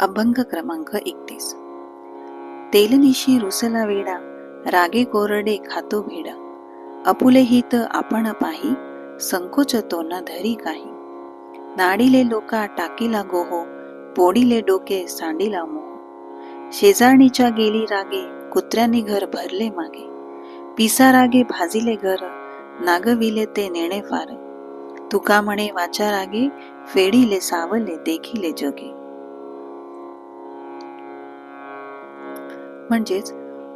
अभंग क्रमांक एकतीस. तेलनिशी रुसला वेडा रागे कोरडे खातो भेडा. अपुले हित आपण पाही संकोच तो न धरी काही. नाडीले लोका टाकीला गोहो पोडीले डोके सांडीला मोह. शेजारणीच्या गेली रागे कुत्र्यांनी घर भरले मागे. पिसा रागे भाजिले घर नागविले ते नेणे फार. तुका म्हणे वाचा रागे फेडीले सावले देखिले जगे. म्हणजेच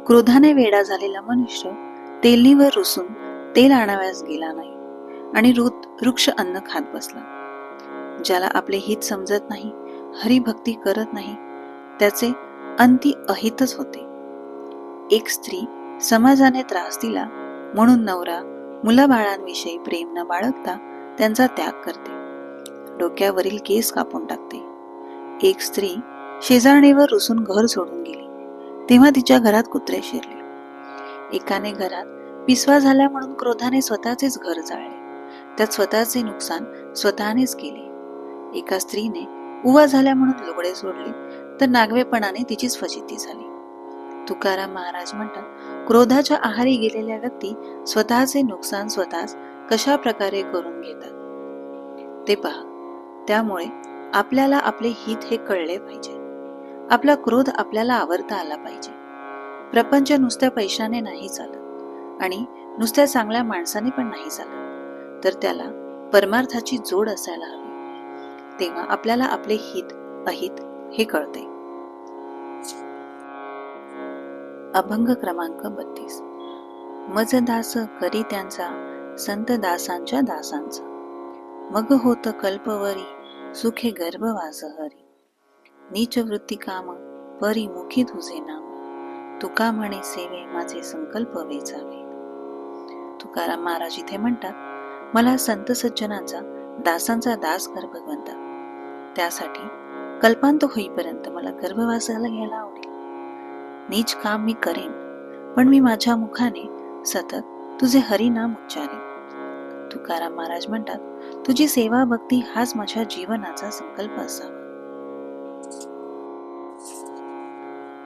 क्रोधाने वेडा झालेला मनुष्य तेलनीवर रुसून तेल आणाव्यास गेला नाही आणि रुत वृक्ष अन्न खात बसला. ज्याला आपले हित समजत नाही हरिभक्ती करत नाही त्याचे अंती अहितच होते. एक स्त्री समाजाने त्रास दिला म्हणून नवरा मुलाबाळांविषयी प्रेम न बाळगता त्यांचा त्याग करते. डोक्यावरील केस कापून टाकते. एक स्त्री शेजारणीवर रुसून घर सोडून गेली. तेव्हा तिच्या घरात कुत्रे शिरले. एकाने घरात पिसवा झाल्या म्हणून क्रोधाने स्वतःचेच घर जाळले. त्यात स्वतःचे नुकसान स्वतःनेच केले. एका स्त्रीने उवा झाल्या म्हणून लुगडे सोडले तर नागवेपणाने तिचीच फजिती झाली. तुकाराम महाराज म्हणतात क्रोधाच्या आहारी गेलेल्या व्यक्ती स्वतःचे नुकसान स्वतःच कशा प्रकारे करून घेतात? ते पहा त्यामुळे आपल्याला आपले हित हे कळले पाहिजे. आपला क्रोध आपल्याला आवरता आला पाहिजे. प्रपंच नुसत्या पैशाने नाही चालत आणि नुसत्या चांगल्या माणसाने पण नाही चालत. तर त्याला परमार्थाची जोड असायला हवी. तेव्हा आपल्याला आपले हित अहित हे कळते. अभंग क्रमांक बत्तीस. मजदास करी त्यांचा संत दासांच्या दासांचा. मग होत कल्पवरी सुखे गर्भवास हरी नीच वृत्ती काम परी मुखी तुझे नाम. तुका म्हणे सेवे माझे संकल्प वेचावे. तुकाराम महाराज इथे म्हणतात मला संत सज्जनांचा दासांचा दास कर भगवंता त्यासाठी कल्पांत होईपर्यंत मला गर्भवासाला घ्यायला आवडेल. नीच काम मी करेन पण मी माझ्या मुखाने सतत तुझे हरिनाम उच्चारेन. तुकाराम महाराज म्हणतात तुझी सेवा भक्ती हाच माझ्या जीवनाचा संकल्प असावा.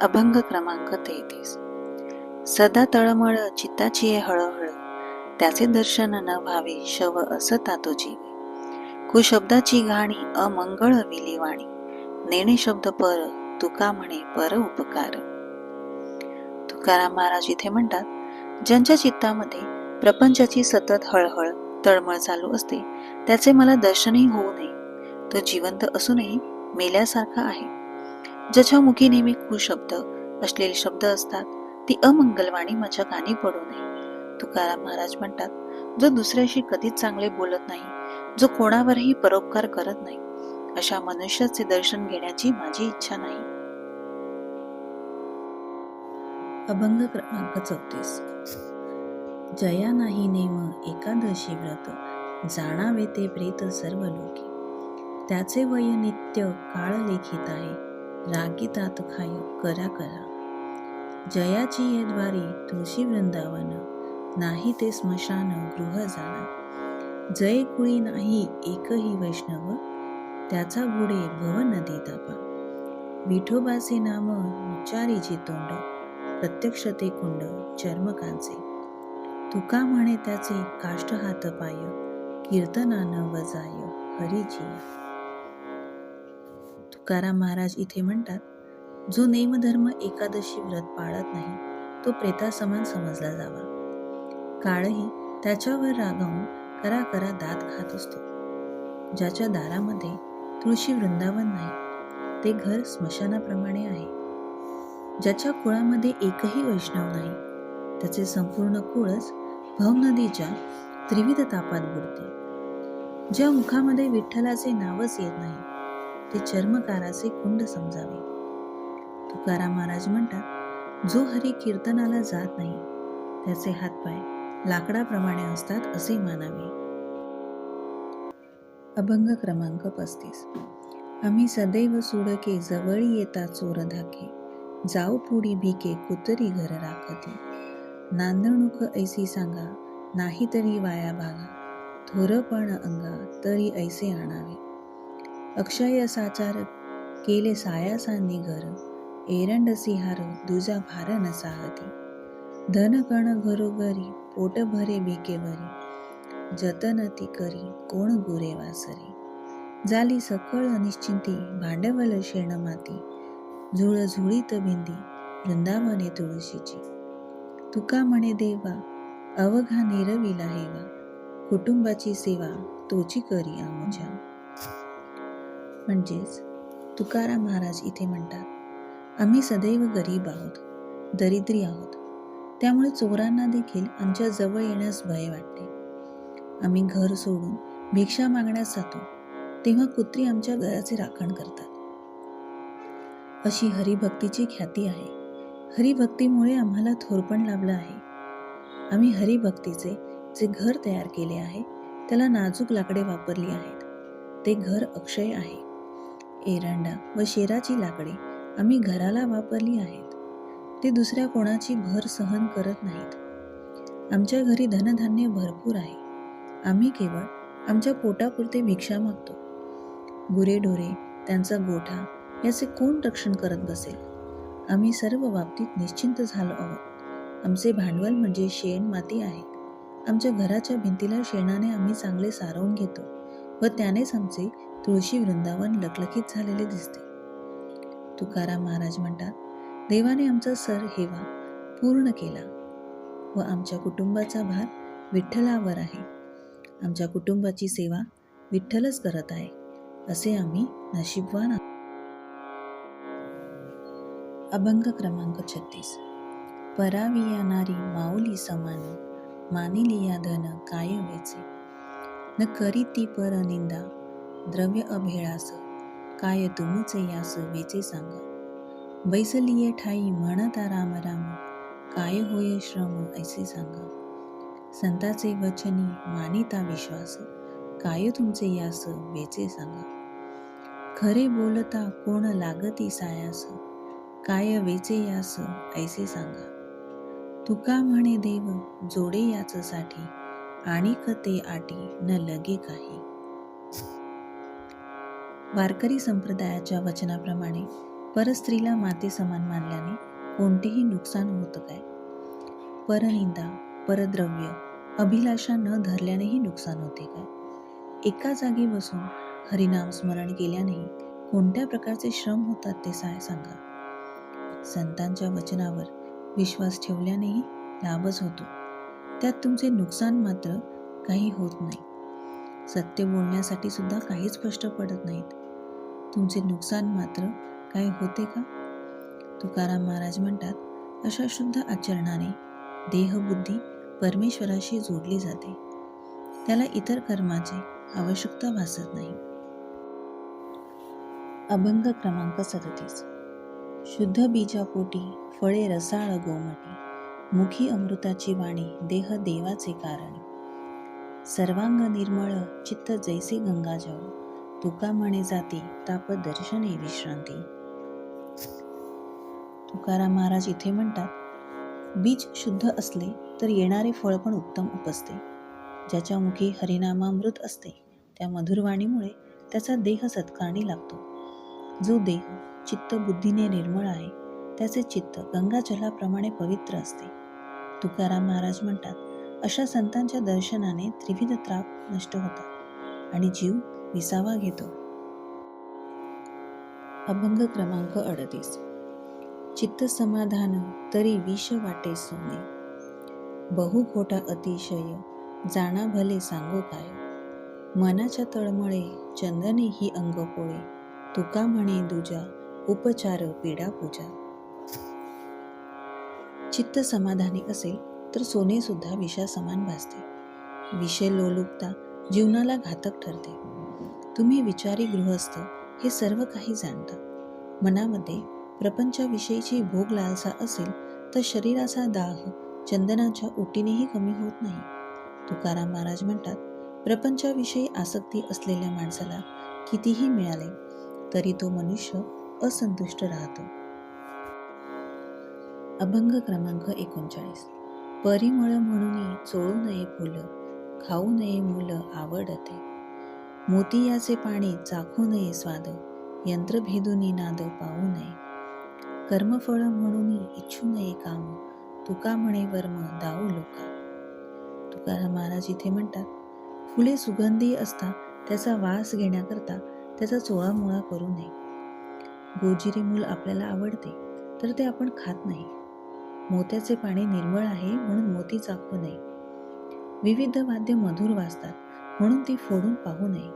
अभंग क्रमांक तेहतीस. सदा तळमळ चित्ताची हळहळ. त्याचे दर्शन न व्हावे शव असता तो जीवे. कुशब्दाची गाणी अमंगळ विलीवाणी नेणे शब्द पर तुका म्हणे पर उपकार. तुकाराम महाराज इथे म्हणतात ज्यांच्या चित्तामध्ये प्रपंचाची सतत हळहळ तळमळ चालू असते त्याचे मला दर्शनही होऊ नये. तो जिवंत असूनही मेल्यासारखा आहे. ज्याच्या मुखी नेहमी कुशब्द असलेले शब्द असतात ती अमंगलवाणी माझ्या कानी पडू नये. तुकाराम महाराज म्हणतात जो दुसऱ्याशी कधीच चांगले बोलत नाही जो कोणावरही परोपकार करत नाही अशा मनुष्याचे दर्शन घेण्याची माझी इच्छा नाही. अभंग क्रमांक चौतीस. जया नाही नेम एकादशी व्रत जाणावे ते प्रेत सर्व लोकी त्याचे वय नित्य काळ लेखित आहे रागीतात खाय करा करा. जयाची ये द्वारी तुळशी वृंदावन नाही ते स्मशान गृह जाणा. जय कुळी नाही एकही वैष्णव त्याचा बुडे भव नदी तापा विठोबाचे नाम उच्चारीची तोंड प्रत्यक्ष ते कुंड चर्मकांचे. तुका म्हणे त्याचे काष्ट हात पाय कीर्तनानं वजाय हरिजी तुकाराम महाराज इथे म्हणतात जो नेमधर्म एकादशी व्रत पाळत नाही तो प्रेतासमान समजला जावा. काळही त्याच्यावर रागावून करा करा दात खात असतो. ज्याच्या दारामध्ये तुळशी वृंदावन नाही ते घर स्मशानाप्रमाणे आहे. ज्याच्या कुळामध्ये एकही वैष्णव नाही त्याचे संपूर्ण कुळच भवनदीच्या त्रिविध तापात बुडते. ज्या मुखामध्ये विठ्ठलाचे नावच येत नाही ते चर्मकाराचे कुंड समजावे. तुकाराम महाराज म्हणतात जो हरी कीर्तनाला जात नाही त्याचे हातपाय लाकडाप्रमाणे असतात असे मानावे. अभंग क्रमांक पस्तीस. आम्ही सदैव सुडके जवळी येता चोर धाके जाऊ पुढी भिके कुतरी घर राखती. नांदणूक ऐसी सांगा नाही तरी वाया भागा थोरपण अंगा तरी ऐसे आणावे. अक्षय साचार केले सायासांनी घर. एरंड हार दुजा भार नसाहती. धन कण घरोघरी पोट भरे भिकेवरी जतन ती करी कोण गुरे वासरी. झाली सकळ अनिश्चिंती भांडवल शेण माती. झुळ झुळीत भिंदी वृंदावने तुळशीची. तुका म्हणे देवा अवघा निरविला हेवा कुटुंबाची सेवा तोची करी आमुच्या. म्हणजेच तुकाराम महाराज इथे म्हणतात आम्ही सदैव गरीब आहोत दरिद्री आहोत. त्यामुळे चोरांना देखील आमच्या जवळ येण्यास भय वाटते. आम्ही घर सोडून भिक्षा मागण्यास जातो तेव्हा कुत्री आमच्या घराचे राखण करतात. अशी हरिभक्तीची ख्याती आहे. हरिभक्तीमुळे आम्हाला थोरपण लाभलं आहे. आम्ही हरिभक्तीचे जे घर तयार केले आहे त्याला नाजूक लाकडे वापरली आहेत. ते घर अक्षय आहे. एरंडा व शेराची लाकडे आम्ही घराला वापरली आहेत. ते दुसऱ्या कोणाची भर सहन करत नाहीत. आमच्या घरी धनधान्य भरपूर आहे. आम्ही केवळ आमच्या पोटापुरते भिक्षा मागतो. गुरेढोरे त्यांचा गोठा याचे कोण रक्षण करत बसेल? आम्ही सर्व बाबतीत निश्चिंत झालो आहोत. आमचे भांडवल म्हणजे शेण माती आहे. आमच्या घराच्या भिंतीला शेणाने आम्ही चांगले सारवून घेतो व त्यानेच आमचे तुळशी वृंदावन लखलखीत झालेले दिसते. तुकाराम महाराज म्हणतात देवाने आमचा सर हेवा पूर्ण केला व आमच्या कुटुंबाचा भार विठ्ठलावर आहे. आमच्या कुटुंबाची सेवा विठ्ठलच करत आहे असे आम्ही नशीबवान आहोत. अभंग क्रमांक छत्तीस. परावी येणारी माऊली समान मानिलिया धन काय वेचे. न करी ती पर निंदा द्रव्य अभेळास काय तुमचे यास वेचे सांगा? बैसलिये ठाई म्हणता राम राम काय होय श्रम ऐसे सांगा? संताचे वचनी मानिता विश्वास काय तुमचे यास वेचे सांगा? खरे बोलता कोण लागती सायास काय वेचे यास ऐसे सांगा? तुका म्हणे देव जोडे याच साठी आणिक ते आटी न लगे काही. वारकरी संप्रदायाच्या वचनाप्रमाणे परस्त्रीला माते समान मानल्याने कोणतेही नुकसान होतं काय परनिंदा परद्रव्य अभिलाषा न धरल्यानेही नुकसान होते काय? एका जागी बसून हरिनाम स्मरण केल्यानेही कोणत्या प्रकारचे श्रम होतात ते साय सांगा. संतांच्या वचनावर विश्वास ठेवल्यानेही लाभच होतो. त्यात तुमचे नुकसान मात्र काही होत नाही. सत्य बोलण्यासाठी सुद्धा काहीच स्पष्ट पडत नाहीत. तुमचे नुकसान मात्र काही होते का? तुकाराम महाराज म्हणतात अशा शुद्ध आचरणाने देहबुद्धी परमेश्वराशी जोडली जाते. त्याला इतर कर्माची आवश्यकता भासत नाही. अभंग क्रमांक सदतीस. शुद्ध बीजापोटी फळे रसाळ गोमटी मुखी अमृताची वाणी देह देवाचे कारण. सर्वांग निर्मळ चित्त जैसे गंगाजळ तुका म्हणे जाती ताप दर्शने विश्रांती. तुकाराम महाराज इथे म्हणतात बीज शुद्ध असले तर येणारे फळ पण उत्तम उपसते ज्याच्या मुखी हरिनामामृत असते त्या मधुरवाणीमुळे त्याचा देह सत्कारणी लागतो. जो देह चित्त बुद्धीने निर्मळ आहे त्याचे चित्त गंगाजलाप्रमाणे पवित्र असते. तुकाराम महाराज म्हणतात अशा संतांच्या दर्शनाने त्रिविध त्राप नष्ट होतात आणि जीव विसावा घेतो. अभंग क्रमांक अडतीस. चित्त समाधान तरी विष वाटे सोने. बहु खोटा अतिशय जाणा भले सांगो काय. मनाच्या तळमळे चंदने ही अंग पोळे. तुका म्हणे दुजा उपचार पीडा पूजा. चित्त समाधानी असेल तर सोने सुद्धा विषा समान भासते. विषय लोलुपता जीवनाला घातक ठरते. तुम्ही विचारी गृहस्थ हे सर्व काही जाणता. मनामध्ये प्रपंचाविषयीची भोग लालसा असेल तर शरीराचा दाह चंदनाच्या ओटीनेही कमी होत नाही. तुकाराम महाराज म्हणतात प्रपंचाविषयी आसक्ती असलेल्या माणसाला कितीही मिळाले तरी तो मनुष्य असंतुष्ट राहतो. अभंग क्रमांक एकोणचाळीस. परिमळ म्हणून चोळू नये फुलं खाऊ नये मुलं आवडते. मोतियाचे पाणी चाखू नये स्वाद यंत्रभेदुनी नाद पाहू नये. कर्मफळ म्हणून इच्छू नये काम तुका म्हणे वर्म दाऊ लोका. तुकाराम महाराज इथे म्हणतात फुले सुगंधी असता त्याचा वास घेण्याकरता त्याचा चोळामोळा करू नये. गोजिरी मूल आपल्याला आवडते तर ते आपण खात नाही. मोत्याचे पाणी निर्मळ आहे म्हणून मोती चाखू नये. विविध वाद्य मधुर वाजतात म्हणून ती फोडून पाहू नये.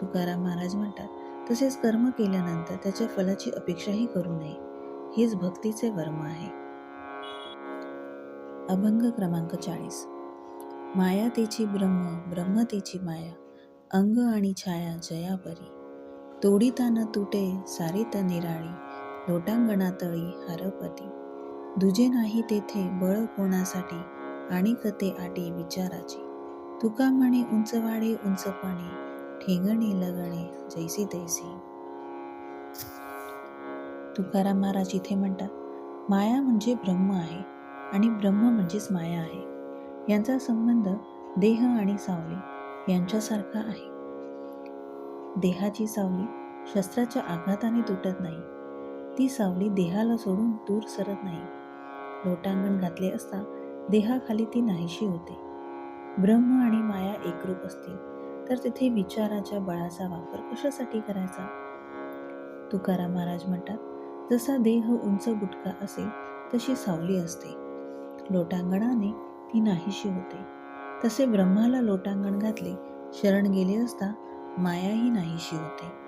तुकाराम महाराज म्हणतात तसेच कर्म केल्यानंतर त्याच्या फलाची अपेक्षाही करू नये. हेच भक्तीचे वर्म आहे. अभंग क्रमांक चाळीस. माया तेची ब्रह्म ब्रह्म तेची माया अंग आणि छाया जयापरी. तोडिता न तुटे सारित निराळी लोटांगणातळी हरपती. दुजे नाही तेथे बळ कोणासाठी आणि कते आटी विचाराची. तुका म्हणे उंच वाढे उंचपणे ठेंगणे लगणे जैसी तैसी. तुकाराम महाराज इथे म्हणतात माया म्हणजे ब्रह्म आहे आणि ब्रह्म म्हणजेच माया आहे. यांचा संबंध देह आणि सावली यांच्यासारखा आहे. देहाची सावली शस्त्राच्या आघाताने तुटत नाही. ती सावली देहाला सोडून दूर सरत नाही. लोटांगण घातले असता देहाखाली ती नाहीशी होते. ब्रह्म आणि माया एकरूप असतील तर तिथे विचाराच्या बळाचा वापर कशासाठी करायचा? तुकाराम महाराज म्हणतात जसा देह उंच गुटका असेल तशी सावली असते. लोटांगणाने ती नाहीशी होते. तसे ब्रह्माला लोटांगण घातले शरण गेले असता मायाही नाहीशी होते.